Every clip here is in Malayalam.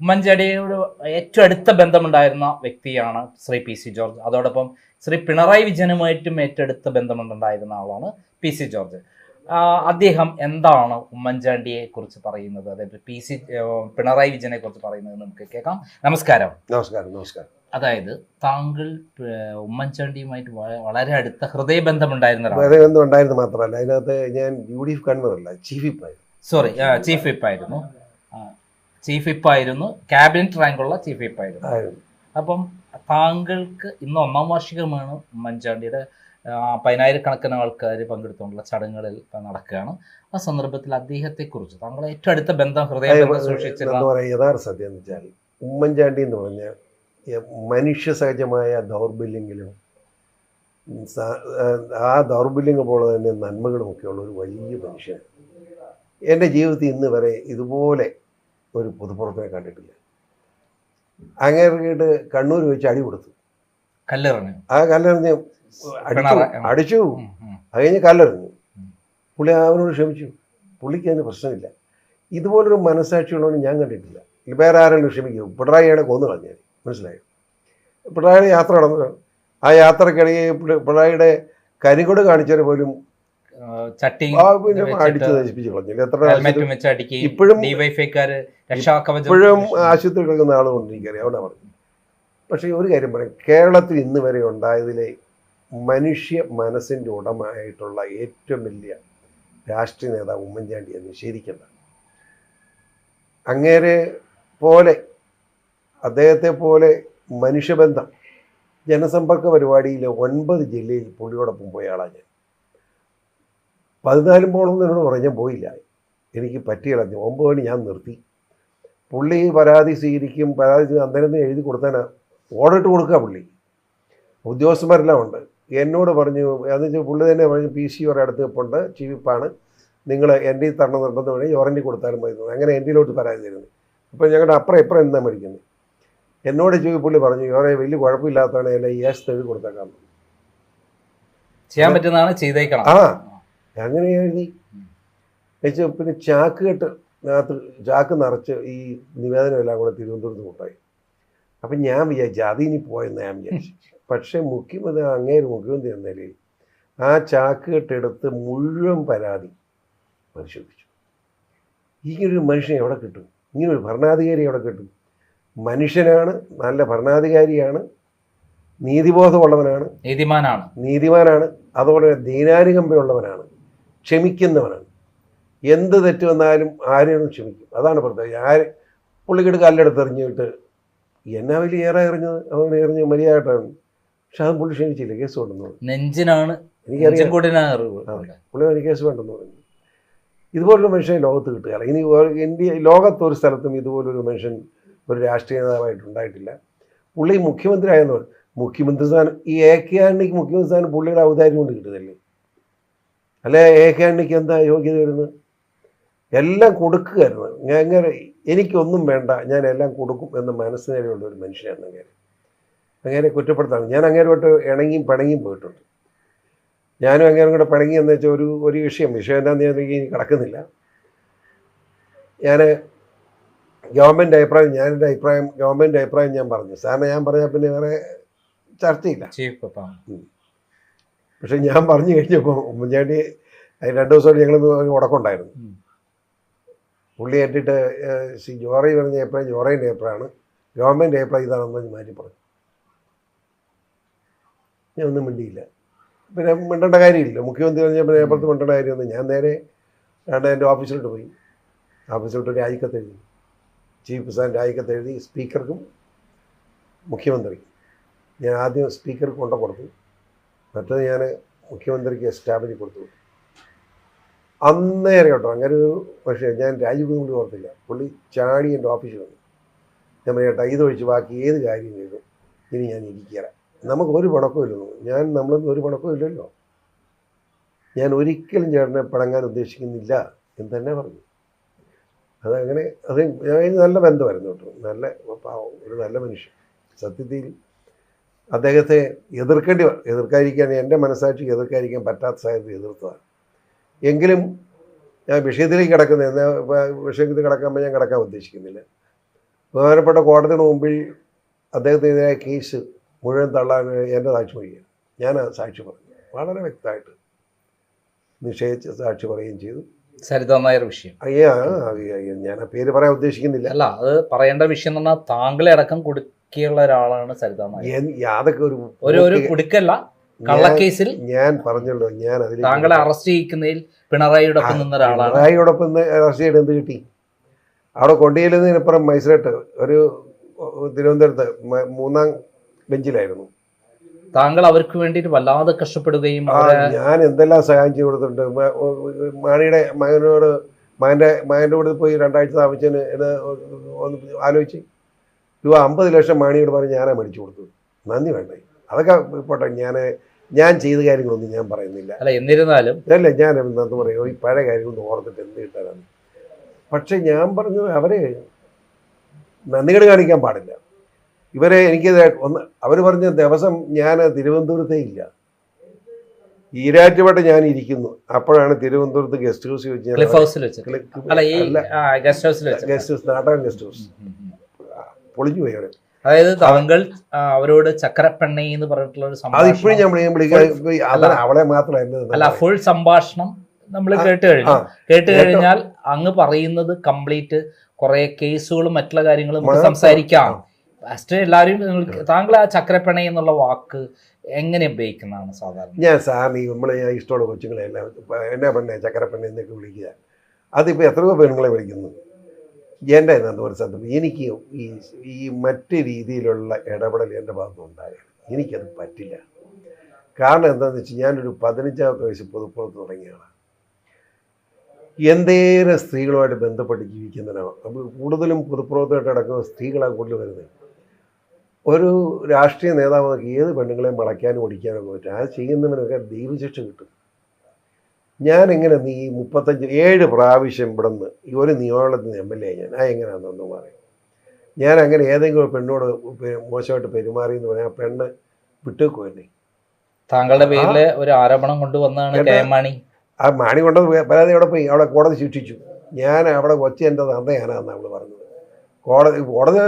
ഉമ്മൻചാണ്ടിയോട് ഏറ്റവും അടുത്ത ബന്ധമുണ്ടായിരുന്ന വ്യക്തിയാണ് ശ്രീ പി സി ജോർജ്. അതോടൊപ്പം ശ്രീ പിണറായി വിജയനുമായിട്ടും ഏറ്റവും അടുത്ത ബന്ധമുണ്ടായിരുന്ന ആളാണ് പി സി ജോർജ്. അദ്ദേഹം എന്താണ് ഉമ്മൻചാണ്ടിയെ കുറിച്ച് പറയുന്നത്? അതായത് പി സി പിണറായി വിജയനെ കുറിച്ച് പറയുന്നത് നമുക്ക് കേൾക്കാം. നമസ്കാരം. നമസ്കാരം നമസ്കാരം. അതായത് താങ്കൾ ഉമ്മൻചാണ്ടിയുമായിട്ട് വളരെ അടുത്ത ഹൃദയബന്ധമുണ്ടായിരുന്ന ഒന്നും ഉണ്ടായിരുന്നു മാത്രമല്ല അതിനകത്ത് ഞാൻ യു ഡി എഫ് കൺവീനറല്ല ചീഫ് വിപ്പായിരുന്നു സോറി ചീഫ് വിപ്പ് ആയിരുന്നു. ചീഫ് വിപ്പ് ആയിരുന്നു. ക്യാബിനറ്റ് റാങ്കുള്ള ചീഫ് വിപ്പ് ആയിരുന്നു. ആയിരുന്നു. അപ്പം താങ്കൾക്ക് ഇന്ന് ഒന്നാം വാർഷികമാണ് ഉമ്മൻചാണ്ടിയുടെ പതിനായിരക്കണക്കിന് ആൾക്കാർ പങ്കെടുത്തുകൊണ്ടുള്ള ചടങ്ങുകളിൽ നടക്കുകയാണ്. ആ സന്ദർഭത്തിൽ അദ്ദേഹത്തെ കുറിച്ച് താങ്കൾ ഏറ്റവും അടുത്ത ബന്ധം ഹൃദയം സൂക്ഷിച്ചിരുന്ന യഥാർത്ഥ സത്യം എന്ന് വെച്ചാൽ ഉമ്മൻചാണ്ടി എന്ന് പറഞ്ഞ മനുഷ്യ സഹജമായ ദൗർബല്യങ്ങളും ആ ദൗർബല്യങ്ങൾ പോലെ തന്നെ നന്മകളും ഒക്കെയുള്ള ഒരു വലിയ മനുഷ്യൻ. എന്റെ ജീവിതത്തിൽ ഇന്ന് വരെ ഇതുപോലെ ഒരു പൊതുപ്രവർത്തനം കണ്ടിട്ടില്ല. അങ്ങേർക്കിട്ട് കണ്ണൂർ വെച്ച് അടി കൊടുത്തു. കല്ലെറിഞ്ഞു. ആ കല്ലെറിഞ്ഞ് അടിച്ചു അടിച്ചു. ഉം, ഉം. അത് കഴിഞ്ഞ് കല്ലെറിഞ്ഞു. പുള്ളി അവനോട് ക്ഷമിച്ചു. പുള്ളിക്ക് അതിന് പ്രശ്നമില്ല. ഇതുപോലൊരു മനസ്സാക്ഷിയുള്ളവന് ഞാൻ കണ്ടിട്ടില്ല. വേറെ ആരെങ്കിലും ക്ഷമിക്കും. പിണറായിയാണ് കൊന്നു കളഞ്ഞാൽ മനസ്സിലായോ? പിണറായിയുടെ യാത്ര നടന്നു ആ യാത്രക്കിടയിൽ പിണ- പിണറായിയുടെ കരികൊട് കാണിച്ചാൽ പോലും ചട്ടി ആ പിന്നെ വെച്ചിട്ട് അടിച്ച് നശിപ്പിച്ച് കളഞ്ഞില്ല എത്ര ഇപ്പോഴും- ഡിവൈഫൈക്കാര് രക്ഷാകവചം ഇപ്പോഴും ആശുപത്രി കിടക്കുന്ന ആളുകൊണ്ട് എനിക്കറിയാം അവിടെ പറഞ്ഞു പക്ഷേ ഒരു കാര്യം പറയാം. കേരളത്തിൽ ഇന്ന് വരെ ഉണ്ടായതിലെ മനുഷ്യ മനസ്സിന്റെ ഉടമയായിട്ടുള്ള ഏറ്റവും വലിയ രാഷ്ട്രീയ നേതാവ് എന്ന് നിഷേധിക്കേണ്ട. അങ്ങേരെ പോലെ അദ്ദേഹത്തെ പോലെ മനുഷ്യബന്ധം ജനസമ്പർക്ക പരിപാടിയിൽ ഒൻപത് ജില്ലയിൽ പുള്ളിയോടൊപ്പം പോയ ആളാണ് ഞാൻ. പതിനാലും പോകണമെന്ന് എന്നോട് പറഞ്ഞു ഞാൻ പോയില്ല. എനിക്ക് പറ്റിയിളഞ്ഞു ഒമ്പത് മണി ഞാൻ നിർത്തി. പുള്ളി പരാതി സ്വീകരിക്കും പരാതി അന്നേരം എഴുതി കൊടുത്താൽ ഓർഡറിട്ട് കൊടുക്കുക പുള്ളി. ഉദ്യോഗസ്ഥന്മാരെല്ലാം ഉണ്ട്. എന്നോട് പറഞ്ഞു എന്ന് വെച്ചാൽ പുള്ളി തന്നെ പറഞ്ഞു പി സി ഒരെ അടുത്ത് നിൽപ്പുണ്ട് ചീഫാണ് നിങ്ങൾ എന്റെ ഈ തരണം നിർബന്ധം വേണമെങ്കിൽ ഓറന്റി കൊടുത്താലും മതി. അങ്ങനെ എന്റെ അങ്ങനെ എന്റെയിലോട്ട് പരാതി തരുന്നത് അപ്പോൾ ഞങ്ങളുടെ അപ്പുറം ഇപ്പുറം എന്താ മേടിക്കുന്നത്? എന്നോട് ചോദിച്ചു പുള്ളി പറഞ്ഞു ഇവരെ വലിയ കുഴപ്പമില്ലാത്തതാണ് എല്ലാം ഈ എഴുതി കൊടുത്തേക്കാം ചെയ്യാൻ പറ്റുന്നതാണ് ചെയ്തേക്കണം. ആ. അങ്ങനെ എഴുതി വെച്ച് പിന്നെ ചാക്ക് കെട്ട് അതിനകത്ത് ചാക്ക് നിറച്ച് ഈ നിവേദനം എല്ലാം കൂടെ തിരുവനന്തപുരത്ത് കൊണ്ടുപോയി. അപ്പം ഞാൻ വിചാരിച്ചു അതിനി പോയെന്ന് ഞാൻ വിചാരിച്ചു പക്ഷേ മുഖ്യമന്ത്രി അങ്ങേര് മുഖ്യമന്ത്രി എന്ന നിലയിൽ ആ ചാക്ക് കെട്ടെടുത്ത് മുഴുവൻ പരാതി പരിശോധിച്ചു. ഇങ്ങനൊരു മനുഷ്യൻ എവിടെ കിട്ടും? ഇങ്ങനൊരു ഭരണാധികാരി എവിടെ കിട്ടും? മനുഷ്യനാണ് നല്ല ഭരണാധികാരിയാണ് നീതിബോധമുള്ളവനാണ് നീതിമാനാണ്. നീതിമാനാണ് അതുപോലെ ദീനാനുകമ്പയുള്ളവനാണ്. ക്ഷമിക്കുന്നവനാണ്. എന്ത് തെറ്റ് വന്നാലും ആരെയും ക്ഷമിക്കും. അതാണ് പ്രത്യേകം ആര് പുള്ളിക്കിട്ട് കല്ലെടുത്ത് എറിഞ്ഞിട്ട് എന്നാ വലിയ ഏറെ എറിഞ്ഞത്? അവൻ എറിഞ്ഞ് മര്യാദയായിട്ടാണ്. പക്ഷെ അത് പുള്ളി ക്ഷമിച്ചില്ല. കേസ് കൊണ്ടുവന്നത്. നെഞ്ചിനാണ്. എനിക്കറിയാം. പുള്ളി ഒരു കേസ് വേണ്ടെന്ന് പറഞ്ഞു ഇതുപോലൊരു മനുഷ്യൻ ലോകത്ത് കിട്ടുകയില്ല ഇനി ഇന്ത്യ ലോകത്ത് ഒരു സ്ഥലത്തും ഇതുപോലൊരു മനുഷ്യൻ ഒരു രാഷ്ട്രീയ നേതാവായിട്ട് ഉണ്ടായിട്ടില്ല. പുള്ളി മുഖ്യമന്ത്രി ആയെന്ന് പറഞ്ഞു മുഖ്യമന്ത്രി സ്ഥാനം ഈ എ കെ ആന്റണിക്ക് മുഖ്യമന്ത്രി സ്ഥാനം പുള്ളിയുടെ ഔദാര്യം കൊണ്ട് കിട്ടുന്നില്ലേ? അല്ലെ എ കെ ആന്റണിക്ക് എന്താ യോഗ്യത വരുന്നത്? എല്ലാം കൊടുക്കുകയായിരുന്നു. ഞാൻ എനിക്കൊന്നും വേണ്ട ഞാൻ എല്ലാം കൊടുക്കും എന്ന മനസ്സിനേരെയുള്ള ഒരു മനുഷ്യനാണ് അങ്ങനെ അങ്ങനെ കുറ്റപ്പെടുത്താണ്. ഞാൻ അങ്ങേരോട്ട് ഇണങ്ങിയും പിണങ്ങിയും പോയിട്ടുണ്ട്. ഞാനും അങ്ങേരും കൂടെ പിണങ്ങി എന്ന് വെച്ചാൽ ഒരു ഒരു വിഷയം. വിഷയം എന്താണെന്ന് ഞാൻ ഇനി കിടക്കുന്നില്ല. ഞാൻ ഗവൺമെന്റ് അഭിപ്രായം ഞാൻ എന്റെ അഭിപ്രായം ഗവൺമെന്റ് അഭിപ്രായം ഞാൻ പറഞ്ഞു. സാറിന് ഞാൻ പറഞ്ഞാൽ പിന്നെ വേറെ ചർച്ചയില്ല. പക്ഷെ ഞാൻ പറഞ്ഞു കഴിഞ്ഞപ്പോൾ ഉമ്മൻചാണ്ടി അതിന് രണ്ട് ദിവസം ഞങ്ങൾ ഉടക്കമുണ്ടായിരുന്നു പുള്ളി ഏറ്റിട്ട് സി ശ്രീ ജോറി പറഞ്ഞ ഏപ്രിൽ ജോറേന്റെ ഏപ്രാണ് ഗവൺമെന്റ് ഏപ്രിൽ ഇതാണെന്ന് മാറ്റി പറഞ്ഞു. ഞാൻ ഒന്നും മിണ്ടിയില്ല. പിന്നെ മിണ്ടേണ്ട കാര്യമില്ല. മുഖ്യമന്ത്രി പറഞ്ഞപ്പോൾ ഏപ്രിൽ മിണ്ടേണ്ട കാര്യമൊന്നും ഞാൻ നേരെ രണ്ട് എന്റെ ഓഫീസിലോട്ട് പോയി. ഓഫീസിലോട്ട് ഒരു രാജിക്കത്ത് എഴുതി ചീഫ് പ്രസിഡന്റ് രാജിക്കത്ത് എഴുതി സ്പീക്കർക്കും മുഖ്യമന്ത്രി ഞാൻ ആദ്യം സ്പീക്കർക്ക് കൊണ്ടു കൊടുത്തു. മറ്റത് ഞാൻ മുഖ്യമന്ത്രിക്ക് എസ്റ്റാബ്ലിഷ് കൊടുത്തു. അന്നേരം കേട്ടോ അങ്ങനെ ഒരു പക്ഷേ ഞാൻ രാജീവ് കൊണ്ട് ഓർത്തില്ല. പുള്ളി ചാടി എന്റെ ഓഫീസിൽ വന്നു. ഞാൻ പറയട്ടെ ഇതൊഴിച്ച് ബാക്കി ഏത് കാര്യം ചെയ്തു? ഇനി ഞാൻ ഇരിക്കുക നമുക്ക് ഒരു പണക്കവും ഇല്ലെന്നു ഞാൻ നമ്മളൊന്നും ഒരു പണക്കവും ഇല്ലല്ലോ. ഞാൻ ഒരിക്കലും ചേട്ടനെ പടങ്ങാൻ ഉദ്ദേശിക്കുന്നില്ല എന്ന് തന്നെ പറഞ്ഞു. അതങ്ങനെ അത് നല്ല ബന്ധമായിരുന്നു കേട്ടോ. നല്ല ഒരു നല്ല മനുഷ്യൻ. സത്യത്തിൽ അദ്ദേഹത്തെ എതിർക്കേണ്ടി എതിർക്കാതിരിക്കാൻ എന്റെ മനസ്സാക്ഷിക്ക് എതിർക്കാതിരിക്കാൻ പറ്റാത്ത സാഹചര്യത്തിൽ എതിർത്തതാണ്. എങ്കിലും ഞാൻ വിഷയത്തിലേക്ക് കിടക്കുന്ന എന്നാൽ വിഷയത്തിൽ കിടക്കുമ്പോൾ ഞാൻ കിടക്കാൻ ഉദ്ദേശിക്കുന്നില്ല. ബഹുമാനപ്പെട്ട കോടതിയുടെ മുമ്പിൽ അദ്ദേഹത്തിനെതിരായ കേസ് മുഴുവൻ തള്ളാൻ എന്റെ സാക്ഷി പറയുക ഞാൻ സാക്ഷി പറഞ്ഞു. വളരെ വ്യക്തമായിട്ട് നിഷേധിച്ച് സാക്ഷി പറയുകയും ചെയ്തു. സരിതമായ വിഷയം. അയ്യാ ഞാൻ ആ പേര് പറയാൻ ഉദ്ദേശിക്കുന്നില്ല. അല്ല അത് പറയേണ്ട വിഷയം എന്ന് പറഞ്ഞാൽ താങ്കളെ അടക്കം കുടുക്കിയുള്ള ഒരാളാണ് സരിത നായർ എൻ- അതൊക്കെ ഒരു ഒരു ഒരു കുടുക്കല്ല കള്ളക്കേസിൽ ഞാൻ പറഞ്ഞല്ലോ ഞാൻ അതിൽ താങ്കളെ അറസ്റ്റ് ചെയ്യിക്കുന്നതിൽ പിണറായിയോടൊപ്പം നിന്ന ഒരാളാണ് പിണറായിയോടൊപ്പം അറസ്റ്റ് ചെയ്ത് എന്ത് കിട്ടി? അവിടെ കൊണ്ടുചെല്ലുന്നതിനപ്പുറം മജിസ്ട്രേറ്റ് ഒരു തിരുവനന്തപുരത്ത് മൂന്നാം ബെഞ്ചിലായിരുന്നു. താങ്കൾ അവർക്ക് വേണ്ടിയിട്ട് വല്ലാതെ കഷ്ടപ്പെടുകയും ഞാൻ എന്തെല്ലാം സഹായം ചെയ്ത് കൊടുത്തിട്ടുണ്ട്? മാണിയുടെ മകനോട് മകന്റെ മകന്റെ കൂടെ പോയി രണ്ടാഴ്ച താമസിച്ചതിന് ഇത് ഒന്ന് ആലോചിച്ച്. രൂപ അമ്പത് ലക്ഷം മാണിയോട് പറഞ്ഞ് ഞാനാ മേടിച്ചു കൊടുത്തു നന്ദി വേണ്ടേ. അതൊക്കെ പോട്ടെ ഞാൻ ഞാൻ ചെയ്ത കാര്യങ്ങളൊന്നും ഞാൻ പറയുന്നില്ല. അല്ല എന്നിരുന്നാലും അല്ല ഞാൻ എന്താ പറയുക ഈ പഴയ കാര്യങ്ങളൊന്നും ഓർത്തിട്ട് എന്ത് കിട്ടാനാണ്. പക്ഷെ ഞാൻ പറഞ്ഞത് അവരെ നന്ദികേട് കാണിക്കാൻ പാടില്ല. ഇവരെ എനിക്ക് ഒന്ന് അവർ പറഞ്ഞ ദിവസം ഞാൻ തിരുവനന്തപുരത്തേ ഇല്ല. ഈരാറ്റുപേട്ട ഞാൻ ഇരിക്കുന്നു. അപ്പോഴാണ് തിരുവനന്തപുരത്ത് ഗസ്റ്റ് ഹൗസ് വെച്ച് ഗസ്റ്റ് ഹൗസ് നാടകം ഗസ്റ്റ് ഹൗസ്. പൊളിഞ്ഞു പോയി അവരെ. അതായത് താങ്കൾ അവരോട് ചക്രപ്പെണ്ണി എന്ന് പറഞ്ഞിട്ടുള്ള ഒരു ഞാൻ അവളെ മാത്രമല്ല അല്ല ഫുൾ സംഭാഷണം നമ്മൾ കേട്ട് കഴിഞ്ഞു. കേട്ട് കഴിഞ്ഞാൽ അങ്ങ് പറയുന്നത് കംപ്ലീറ്റ് കുറെ കേസുകളും മറ്റുള്ള കാര്യങ്ങളും നമുക്ക് സംസാരിക്കാം. ഫസ്റ്റ് എല്ലാവരും താങ്കൾ ആ ചക്കരപ്പെണ്ണി എന്നുള്ള വാക്ക് എങ്ങനെ ഉപയോഗിക്കുന്നതാണ് സാധാരണ? ഞാൻ സാറിന് നമ്മളെ ഞാൻ ഇഷ്ടമുള്ള കൊച്ചുങ്ങളെ എല്ലാം ഇപ്പൊ എന്നാ പെണ്ണെ ചക്കരപ്പെണ്ണെ എന്നൊക്കെ വിളിക്കുക. അതിപ്പോ എത്രയോ പെണ്ണുങ്ങളെ വിളിക്കുന്നു. എന്റെ എന്താ ഒരു സത്യം എനിക്ക് ഈ ഈ മറ്റ് രീതിയിലുള്ള ഇടപെടൽ എന്റെ ഭാഗത്ത് ഉണ്ടായി എനിക്കത് പറ്റില്ല. കാരണം എന്താണെന്ന് വെച്ചാൽ ഞാനൊരു പതിനഞ്ചാമത്തെ വയസ്സ് പൊതുപ്പുറത്ത് തുടങ്ങിയാണ് എന്തേരം സ്ത്രീകളുമായിട്ട് ബന്ധപ്പെട്ട് ജീവിക്കുന്നതിനാണ് അപ്പോൾ കൂടുതലും പൊതുപ്രവർത്തനമായിട്ട് അടക്കുന്ന സ്ത്രീകളാണ് കൂടുതൽ വരുന്നത്. ഒരു രാഷ്ട്രീയ നേതാവ് ഏത് പെണ്ണുങ്ങളെയും വളയ്ക്കാനും ഒടിക്കാനും ഒക്കെ പറ്റും. അത് ചെയ്യുന്നവനൊക്കെ ദൈവശിക്ഷ കിട്ടും. ഞാൻ എങ്ങനെ നീ മുപ്പത്തഞ്ച് ഏഴ് പ്രാവശ്യം ഇവിടെ നിന്ന് ഈ ഒരു നിയോജകത്തിന് എം എൽ എ ഞാൻ ആ എങ്ങനെയാണെന്നൊന്ന് പറയും. ഞാൻ അങ്ങനെ ഏതെങ്കിലും ഒരു പെണ്ണോട് മോശമായിട്ട് പെരുമാറി എന്ന് പറഞ്ഞാൽ ആ പെണ്ണ് വിട്ടേക്കുമല്ലേ താങ്കളുടെ പേരിൽ ഒരു ആരോപണം കൊണ്ടുവന്നതാണ്? മാണി. ആ മാണി കൊണ്ട് പരാതി അവിടെ പോയി. അവിടെ കോടതി ശിക്ഷിച്ചു. ഞാൻ അവിടെ കൊച്ചി എന്റെ തന്തയാനാന്ന് അവൾ പറഞ്ഞത്. കോടതി കോടതി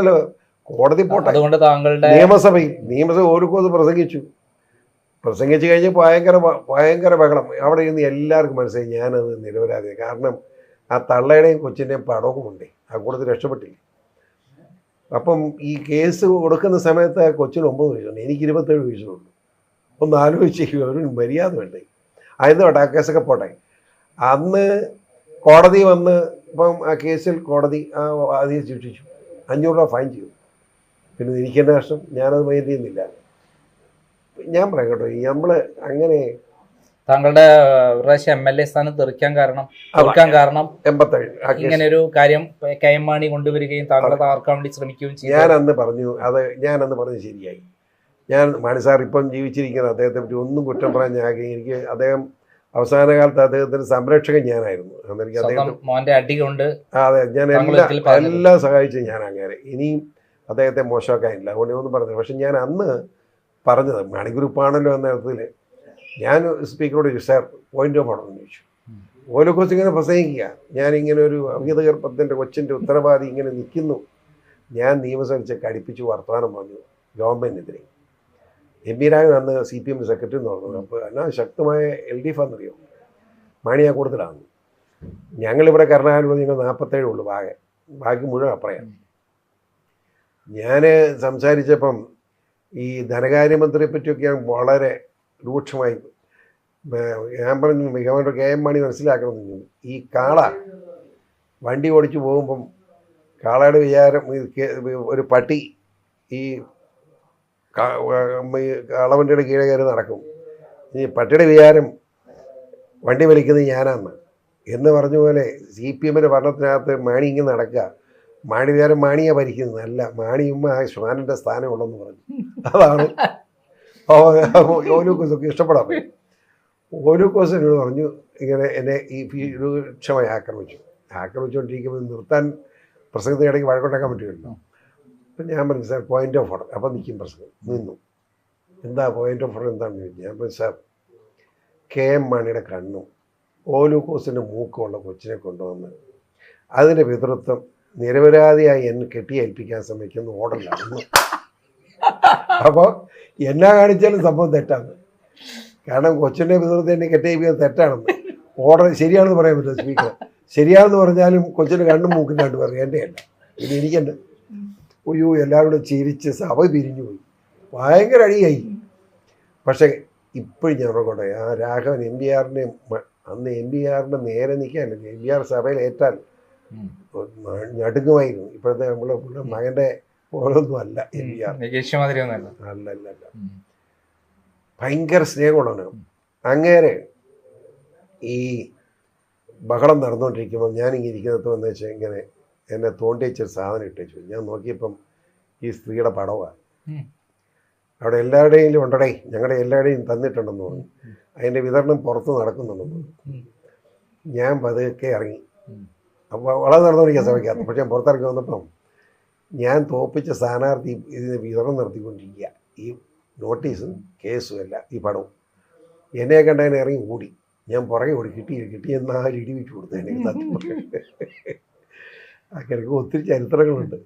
കോടതി പോട്ടെ. അതുകൊണ്ട് താങ്കളുടെ നിയമസഭയിൽ നിയമസഭ ഓരോക്കോത് പ്രസംഗിച്ചു. പ്രസംഗിച്ചു കഴിഞ്ഞ് ഭയങ്കര ഭയങ്കര ബഹളം. അവിടെ ഇരുന്ന് എല്ലാവർക്കും മനസ്സിലായി ഞാനത് നിരപരാധി കാരണം ആ തള്ളയുടെയും കൊച്ചിന്റെയും പടവും ഉണ്ട് ആ കൂടുതൽ രക്ഷപ്പെട്ടില്ല. അപ്പം ഈ കേസ് കൊടുക്കുന്ന സമയത്ത് കൊച്ചിന് ഒമ്പത് വയസ്സുണ്ട്. എനിക്ക് ഇരുപത്തേഴ് വയസ്സുള്ളൂ. ഒന്ന് ആലോചിച്ച് ഒരു മര്യാദ വേണ്ടേ? കേട്ടോ ആ കേസൊക്കെ പോട്ടെ. അന്ന് കോടതി വന്ന് ഇപ്പം ആ കേസിൽ കോടതി ആ ആദ്യം ശിക്ഷിച്ചു. അഞ്ഞൂറ് രൂപ ഫൈൻ ചെയ്തു. പിന്നെ എനിക്ക് തന്നെ നഷ്ടം ഞാനത് മൈൻഡ് ഞാൻ പറയാം കേട്ടോ നമ്മൾ അങ്ങനെ താങ്കളുടെ പ്രാവശ്യം എം എൽ എ സ്ഥാനം തെറിക്കാൻ കാരണം തെറിക്കാൻ കാരണം എൺപത്തേഴ് ഇങ്ങനെ ഒരു കാര്യം കെ എം മാണി കൊണ്ടുവരികയും താങ്കളെ താർക്കാൻ വേണ്ടി ശ്രമിക്കുകയും ചെയ്തു. ഞാൻ അന്ന് പറഞ്ഞു അത് ഞാൻ അന്ന് പറഞ്ഞു ശരിയായി. ഞാൻ മാണി സാർ ഇപ്പം ജീവിച്ചിരിക്കുന്ന അദ്ദേഹത്തെ പറ്റി ഒന്നും കുറ്റം പറയാൻ ഞാൻ എനിക്ക് അദ്ദേഹം അവസാന കാലത്ത് അദ്ദേഹത്തിന് സംരക്ഷകൻ ഞാനായിരുന്നു. എനിക്ക് അദ്ദേഹം അടി കൊണ്ട് അതെ ഞാൻ എല്ലാം സഹായിച്ചു ഞാൻ അങ്ങനെ ഇനിയും അദ്ദേഹത്തെ മോശമാക്കാനില്ല. അതുകൊണ്ട് ഒന്നും പറഞ്ഞില്ല. പക്ഷെ ഞാൻ അന്ന് പറഞ്ഞത്. മണി ഗ്രൂപ്പാണല്ലോ എന്ന അർത്ഥത്തിൽ ഞാൻ സ്പീക്കറോട് ചോദിച്ചു സാർ പോയിന്റ് ഓഫ് എന്ന് ചോദിച്ചു. ഓരോ കൊച്ചു ഇങ്ങനെ പ്രസംഗിക്കുക. ഞാനിങ്ങനെ ഒരു അവിഹിതഗർഭത്തിന്റെ കൊച്ചിന്റെ ഉത്തരവാദി ഇങ്ങനെ നിൽക്കുന്നു. ഞാൻ നിയമസഭ കടിപ്പിച്ച് വർത്തമാനം പറഞ്ഞു ഗവൺമെന്റിനെതിരെ. എം പി രാഘവൻ അന്ന് സി പി എം സെക്രട്ടറി എന്ന് പറഞ്ഞു. അപ്പോൾ എന്നാ ശക്തമായ എൽ ഡി എഫ് എന്നറിയോ മാണിയാ കൂടുതലാണ്. ഞങ്ങളിവിടെ കർണാടകയിൽ ഞങ്ങൾ നാൽപ്പത്തേഴ് ഉള്ളൂ. ബാഗ് ബാക്കി മുഴുവൻ അപ്പറയാണ്. ഞാൻ സംസാരിച്ചപ്പം ഈ ധനകാര്യമന്ത്രിയെ പറ്റിയൊക്കെ ഞാൻ വളരെ രൂക്ഷമായി ഞാൻ പറഞ്ഞു മികവാന്റെ കെ എം മാണി മനസ്സിലാക്കണമെന്ന് പറഞ്ഞു. ഈ കാള വണ്ടി ഓടിച്ചു പോകുമ്പം കാളയുടെ വിചാരം ഒരു പട്ടി ഈ കാളവണ്ടിയുടെ കീഴെ കയറി നടക്കും. ഈ പട്ടിയുടെ വിചാരം വണ്ടി വലിക്കുന്നത് ഞാനാണ് എന്ന് പറഞ്ഞ പോലെ സി പി എമ്മിന്റെ ഭരണത്തിനകത്ത് മാണി ഇങ്ങനെ നടക്കുക. മാണി നേരം മാണിയാ ഭരിക്കുന്നത്. അല്ല മാണിയുമ്മ ശ്വാനന്റെ സ്ഥാനമുള്ളെന്ന് പറഞ്ഞു. അതാണ്. ഓലൂക്കോസൊക്കെ ഇഷ്ടപ്പെടാൻ പോയി. ഓലൂക്കോസ് എന്നോട് പറഞ്ഞു ഇങ്ങനെ എന്നെ ഈ രൂക്ഷമായി ആക്രമിച്ചു ആക്രമിച്ചുകൊണ്ടിരിക്കുമ്പോൾ നിർത്താൻ പ്രസംഗത്തിന് ഇടയ്ക്ക് വഴക്കുണ്ടാക്കാൻ പറ്റുമല്ലോ? അപ്പം ഞാൻ പറഞ്ഞു സാർ പോയിന്റ് ഓഫ് ഓർഡർ അപ്പം നിൽക്കും പ്രസംഗം. നിന്നു. എന്താ പോയിന്റ് ഓഫ് ഓർഡർ എന്താണെന്ന് ചോദിച്ചു. ഞാൻ പറഞ്ഞു സാർ കെ എം മാണിയുടെ കണ്ണും ഓലൂക്കോസിന്റെ മൂക്കുമുള്ള കൊച്ചിനെ കൊണ്ടുവന്ന് അതിന്റെ പിതൃത്വം നിരപരാധിയായി എന്നെ കെട്ടിയേൽപ്പിക്കാൻ ശ്രമിക്കുന്ന ഓർഡറിലാണ് അപ്പോൾ എന്നാ കാണിച്ചാലും സംഭവം തെറ്റാണ്. കാരണം കൊച്ചിന്റെ പിതൃത്തെ എന്നെ കെട്ടിയേൽപ്പിക്കാൻ തെറ്റാണെന്ന്. ഓർഡർ ശരിയാണെന്ന് പറയാൻ പറ്റില്ല സ്പീക്കർ ശരിയാണെന്ന് പറഞ്ഞാലും കൊച്ചിന്റെ കണ്ണും മൂക്കിന്റെ രണ്ട് പറയും എന്റെ അല്ല. എല്ലാവരും കൂടെ ചിരിച്ച് സഭ പിരിഞ്ഞു പോയി. ഭയങ്കര അടിയായി. പക്ഷെ ഇപ്പോഴും ഞാൻ ഓർക്കട്ടെ ആ രാഘവൻ എം ബി ആറിന്റെ അന്ന് എം ബി ആറിന്റെ നേരെ നിൽക്കാനില്ല എം ബി ആർ സഭയിൽ ഏറ്റാൽ ഞടുങ്ങുമായിരുന്നു. ഇപ്പോഴത്തെ നമ്മളെ മകന്റെ ഓരോന്നും അല്ല എം ബി ആർ. നികേഷ് മാതിരി ഒന്നല്ല അല്ല അല്ല അല്ല ഭയങ്കര സ്നേഹമുള്ളവനാണ്. അങ്ങേരെ ഈ ബഹളം നടന്നുകൊണ്ടിരിക്കുമ്പോൾ ഞാനിങ്ങനെ ഇരിക്കുന്നത് വന്നു വെച്ചാൽ ഇങ്ങനെ എന്നെ തോണ്ടി വെച്ചൊരു സാധനം ഇട്ടേച്ചു ഞാൻ നോക്കിയപ്പം ഈ സ്ത്രീയുടെ പടവാണ്. അവിടെ എല്ലാവരുടെയും ഉണ്ടടേ ഞങ്ങളുടെ എല്ലാവരുടെയും തന്നിട്ടുണ്ടെന്ന് പറഞ്ഞു. അതിന്റെ വിതരണം പുറത്ത് നടക്കുന്നുണ്ടെന്ന്. ഞാൻ പതുക്കെ ഇറങ്ങി. അപ്പോൾ വളരെ നടന്നുപിടിക്കാൻ ശ്രമിക്കാത്ത പക്ഷേ പുറത്തിറങ്ങി വന്നപ്പം ഞാൻ തോപ്പിച്ച സ്ഥാനാർത്ഥി ഇതിന് വിതരണം നടത്തിക്കൊണ്ടിരിക്കുക ഈ നോട്ടീസും കേസും അല്ല ഈ പടവും എന്നെ കണ്ടതിനെ ഇറങ്ങി ഓടി. ഞാൻ പുറകെ ഓടി. കിട്ടി കിട്ടി എന്നാൽ ആ ഇടി വെച്ച് കൊടുത്തു എനിക്ക് സത്യം. അങ്ങനെ ഒത്തിരി ചരിത്രങ്ങളുണ്ട്.